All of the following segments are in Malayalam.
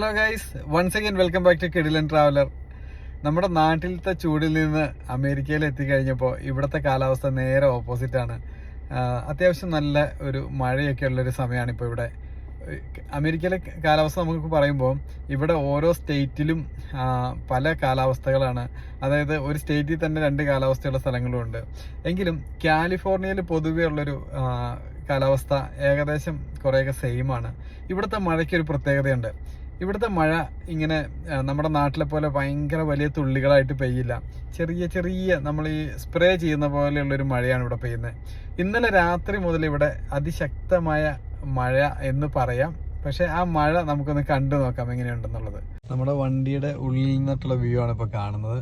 Hello guys once again welcome back to Kidilan traveller നമ്മുടെ നാട്ടിലത്തെ ചൂടിൽ നിന്ന് അമേരിക്കയിൽ എത്തിക്കഴിഞ്ഞപ്പോൾ ഇവിടുത്തെ കാലാവസ്ഥ നേരെ ഓപ്പോസിറ്റാണ് അത്യാവശ്യം നല്ല ഒരു മഴയൊക്കെ ഉള്ളൊരു സമയമാണ് ഇപ്പോൾ ഇവിടെ. അമേരിക്കയിലെ കാലാവസ്ഥ നമുക്ക് പറയുമ്പോൾ ഇവിടെ ഓരോ സ്റ്റേറ്റിലും പല കാലാവസ്ഥകളാണ്. അതായത് ഒരു സ്റ്റേറ്റിൽ തന്നെ രണ്ട് കാലാവസ്ഥയുള്ള സ്ഥലങ്ങളും ഉണ്ട്. എങ്കിലും കാലിഫോർണിയയിൽ പൊതുവേ ഉള്ളൊരു കാലാവസ്ഥ ഏകദേശം കുറേയൊക്കെ സെയിമാണ് ഇവിടുത്തെ മഴയ്ക്ക് ഒരു പ്രത്യേകതയുണ്ട്. ഇവിടുത്തെ മഴ ഇങ്ങനെ നമ്മുടെ നാട്ടിലെ പോലെ ഭയങ്കര വലിയ തുള്ളികളായിട്ട് പെയ്യില്ല. ചെറിയ ചെറിയ നമ്മൾ ഈ സ്പ്രേ ചെയ്യുന്ന പോലെയുള്ളൊരു മഴയാണ് ഇവിടെ പെയ്യുന്നത്. ഇന്നലെ രാത്രി മുതൽ ഇവിടെ അതിശക്തമായ മഴ എന്ന് പറയാം. പക്ഷെ ആ മഴ നമുക്കൊന്ന് കണ്ടു നോക്കാം എങ്ങനെയുണ്ടെന്നുള്ളത്. നമ്മുടെ വണ്ടിയുടെ ഉള്ളിൽ നിന്നിട്ടുള്ള വ്യൂ ആണ് ഇപ്പോൾ കാണുന്നത്.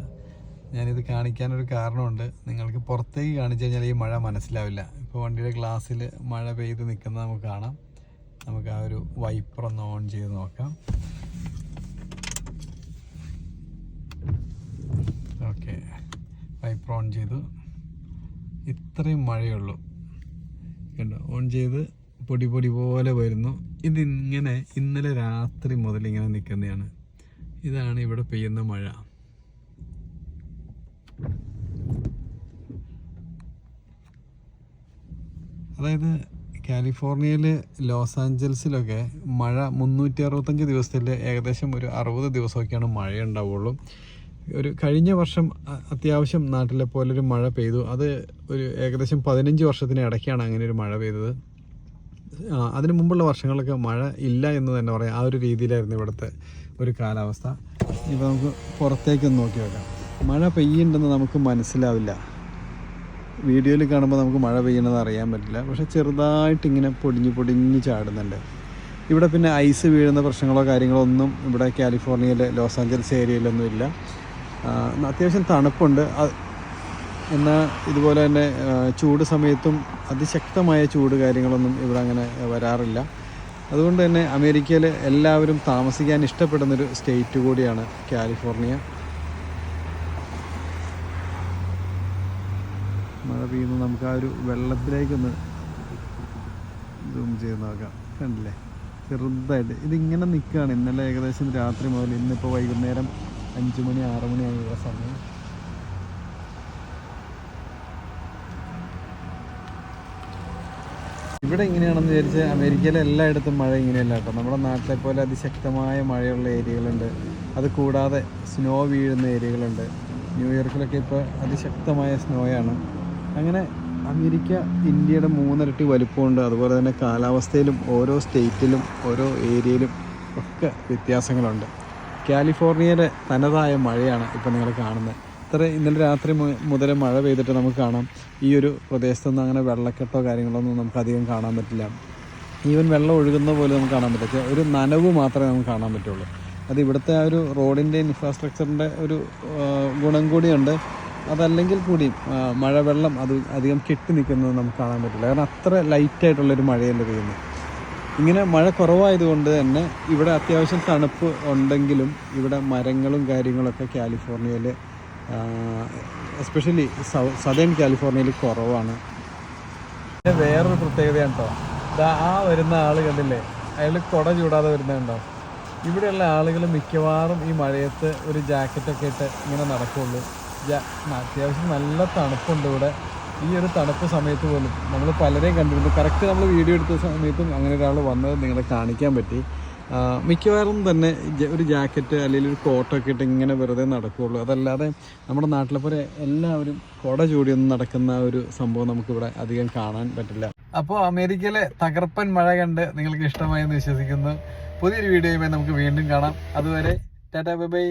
ഞാനിത് കാണിക്കാനൊരു കാരണമുണ്ട്. നിങ്ങൾക്ക് പുറത്തേക്ക് കാണിച്ചു കഴിഞ്ഞാൽ ഈ മഴ മനസ്സിലാവില്ല. ഇപ്പോൾ വണ്ടിയുടെ ഗ്ലാസ്സിൽ മഴ പെയ്ത് നിൽക്കുന്നത് നമുക്ക് കാണാം. നമുക്ക് ആ ഒരു വൈപ്പർ ഒന്ന് ഓൺ ചെയ്ത് നോക്കാം. വൈപ്പർ ഓൺ ചെയ്തു ഇത്രയും മഴയുള്ളൂ. കണ്ടോ? ഓൺ ചെയ്ത് പൊടി പൊടി പോലെ വരുന്നു. ഇതിങ്ങനെ ഇന്നലെ രാത്രി മുതൽ ഇങ്ങനെ നിൽക്കുന്നതാണ്. ഇതാണ് ഇവിടെ പെയ്യുന്ന മഴ. അതായത് കാലിഫോർണിയയിൽ ലോസ് ആഞ്ചൽസിലൊക്കെ മഴ മുന്നൂറ്റി അറുപത്തഞ്ച് ദിവസത്തിൽ ഏകദേശം ഒരു അറുപത് ദിവസമൊക്കെയാണ് മഴ ഉണ്ടാവുള്ളൂ ഒരു കഴിഞ്ഞ വർഷം അത്യാവശ്യം നാട്ടിലെ പോലെ ഒരു മഴ പെയ്തു. അത് ഒരു ഏകദേശം പതിനഞ്ച് വർഷത്തിന് ഇടയ്ക്കാണ് അങ്ങനെ ഒരു മഴ പെയ്തത്. അതിനു മുമ്പുള്ള വർഷങ്ങളൊക്കെ മഴ ഇല്ല എന്ന് തന്നെ പറയാം. ആ ഒരു രീതിയിലായിരുന്നു ഇവിടുത്തെ ഒരു കാലാവസ്ഥ. ഇപ്പോൾ നമുക്ക് പുറത്തേക്കൊന്ന് നോക്കി വെക്കാം മഴ പെയ്യുന്നുണ്ടെന്ന് നമുക്ക് മനസ്സിലാവില്ല. വീഡിയോയിൽ കാണുമ്പോൾ നമുക്ക് മഴ പെയ്യണമെന്ന് അറിയാൻ പറ്റില്ല. പക്ഷെ ചെറുതായിട്ട് ഇങ്ങനെ പൊടിഞ്ഞ് പൊടിഞ്ഞ് ചാടുന്നുണ്ട്. ഇവിടെ പിന്നെ ഐസ് വീഴുന്ന പ്രശ്നങ്ങളോ കാര്യങ്ങളോ ഒന്നും ഇവിടെ കാലിഫോർണിയയിലെ ലോസ് ആഞ്ചൽസ് ഏരിയയിലൊന്നും ഇല്ല. അത്യാവശ്യം തണുപ്പുണ്ട്. എന്നാൽ ഇതുപോലെ തന്നെ ചൂട് സമയത്തും അതിശക്തമായ ചൂട് കാര്യങ്ങളൊന്നും ഇവിടെ അങ്ങനെ വരാറില്ല. അതുകൊണ്ട് തന്നെ അമേരിക്കയിൽ എല്ലാവരും താമസിക്കാൻ ഇഷ്ടപ്പെടുന്നൊരു സ്റ്റേറ്റ് കൂടിയാണ് കാലിഫോർണിയ. മഴ പെയ്യുന്നു. നമുക്ക് ആ ഒരു വെള്ളത്തിലേക്കൊന്ന് സൂം ചെയ്ത് നോക്കാം. കണ്ടില്ലേ? ചെറുതായിട്ട്. ഇതിങ്ങനെ നിൽക്കുകയാണ്. ഇന്നലെ ഏകദേശം രാത്രി മുതൽ ഇന്നിപ്പോൾ വൈകുന്നേരം അഞ്ച് മണി ആറ് മണിയായ സമയം. ഇവിടെ ഇങ്ങനെയാണെന്ന് വിചാരിച്ച് അമേരിക്കയിലെ എല്ലായിടത്തും മഴ ഇങ്ങനെയല്ല കേട്ടോ. നമ്മുടെ നാട്ടിലെ പോലെ അതിശക്തമായ മഴയുള്ള ഏരിയകളുണ്ട്. അത് കൂടാതെ സ്നോ വീഴുന്ന ഏരിയകളുണ്ട്. ന്യൂയോർക്കിലൊക്കെ ഇപ്പോൾ അതിശക്തമായ സ്നോയാണ് അങ്ങനെ അമേരിക്ക ഇന്ത്യയുടെ മൂന്നിരട്ടി വലിപ്പമുണ്ട്. അതുപോലെ തന്നെ കാലാവസ്ഥയിലും ഓരോ സ്റ്റേറ്റിലും ഓരോ ഏരിയയിലും ഒക്കെ വ്യത്യാസങ്ങളുണ്ട്. കാലിഫോർണിയയിലെ തനതായ മഴയാണ് ഇപ്പോൾ നിങ്ങൾ കാണുന്നത് ഇത്ര ഇന്നലെ രാത്രി മുതൽ മഴ പെയ്തിട്ട് നമുക്ക് കാണാം. ഈ ഒരു പ്രദേശത്തൊന്നും അങ്ങനെ വെള്ളക്കെട്ടോ കാര്യങ്ങളൊന്നും നമുക്ക് അധികം കാണാൻ പറ്റില്ല. ഈവൻ വെള്ളം ഒഴുകുന്ന പോലെ നമുക്ക് കാണാൻ പറ്റില്ല. ഒരു നനവ് മാത്രമേ നമുക്ക് കാണാൻ പറ്റുള്ളൂ. അത് ഇവിടുത്തെ ആ ഒരു റോഡിന്റെ ഇൻഫ്രാസ്ട്രക്ചറിന്റെ ഒരു ഗുണം കൂടിയുണ്ട്. അതല്ലെങ്കിൽ കൂടിയും മഴവെള്ളം അത് അധികം കെട്ടി നിൽക്കുന്നത് നമുക്ക് കാണാൻ പറ്റില്ല. കാരണം അത്ര ലൈറ്റായിട്ടുള്ളൊരു മഴയല്ലേ പെയ്യുന്നത് ഇങ്ങനെ മഴ കുറവായതുകൊണ്ട് തന്നെ ഇവിടെ അത്യാവശ്യം തണുപ്പ് ഉണ്ടെങ്കിലും ഇവിടെ മരങ്ങളും കാര്യങ്ങളൊക്കെ കാലിഫോർണിയയിൽ എസ്പെഷ്യലി സദേൺ കാലിഫോർണിയയിൽ കുറവാണ്. പിന്നെ വേറൊരു പ്രത്യേകതയാണ് കേട്ടോ ആ വരുന്ന ആൾ കണ്ടില്ലേ? അയാൾ കുട ചൂടാതെ വരുന്നുണ്ടോ ഇവിടെയുള്ള ആളുകൾ മിക്കവാറും ഈ മഴയത്ത് ഒരു ജാക്കറ്റൊക്കെ ഇട്ട് ഇങ്ങനെ നടക്കുള്ളൂ. അത്യാവശ്യം നല്ല തണുപ്പുണ്ട് ഇവിടെ. ഈ ഒരു തണുപ്പ് സമയത്ത് പോലും നമ്മൾ പലരെയും കണ്ടിരുന്നു കറക്റ്റ് നമ്മൾ വീഡിയോ എടുത്ത സമയത്തും അങ്ങനെ ഒരാൾ വന്നത് നിങ്ങളെ കാണിക്കാൻ പറ്റി. മിക്കവാറും തന്നെ ഒരു ജാക്കറ്റ് അല്ലെങ്കിൽ ഒരു കോട്ടൊക്കെ ഇട്ട് ഇങ്ങനെ വെറുതെ നടക്കുകയുള്ളൂ അതല്ലാതെ നമ്മുടെ നാട്ടിലെ പോലെ എല്ലാവരും കുട ചൂടിയൊന്നും നടക്കുന്ന ഒരു സംഭവം നമുക്കിവിടെ അധികം കാണാൻ പറ്റില്ല. അപ്പോൾ അമേരിക്കയിലെ തകർപ്പൻ മഴ കണ്ട് നിങ്ങൾക്ക് ഇഷ്ടമായെന്ന് വിശ്വസിക്കുന്നു. പുതിയൊരു വീഡിയോയുമായി നമുക്ക് വീണ്ടും കാണാം. അതുവരെ ടാറ്റാ ബൈ ബൈ.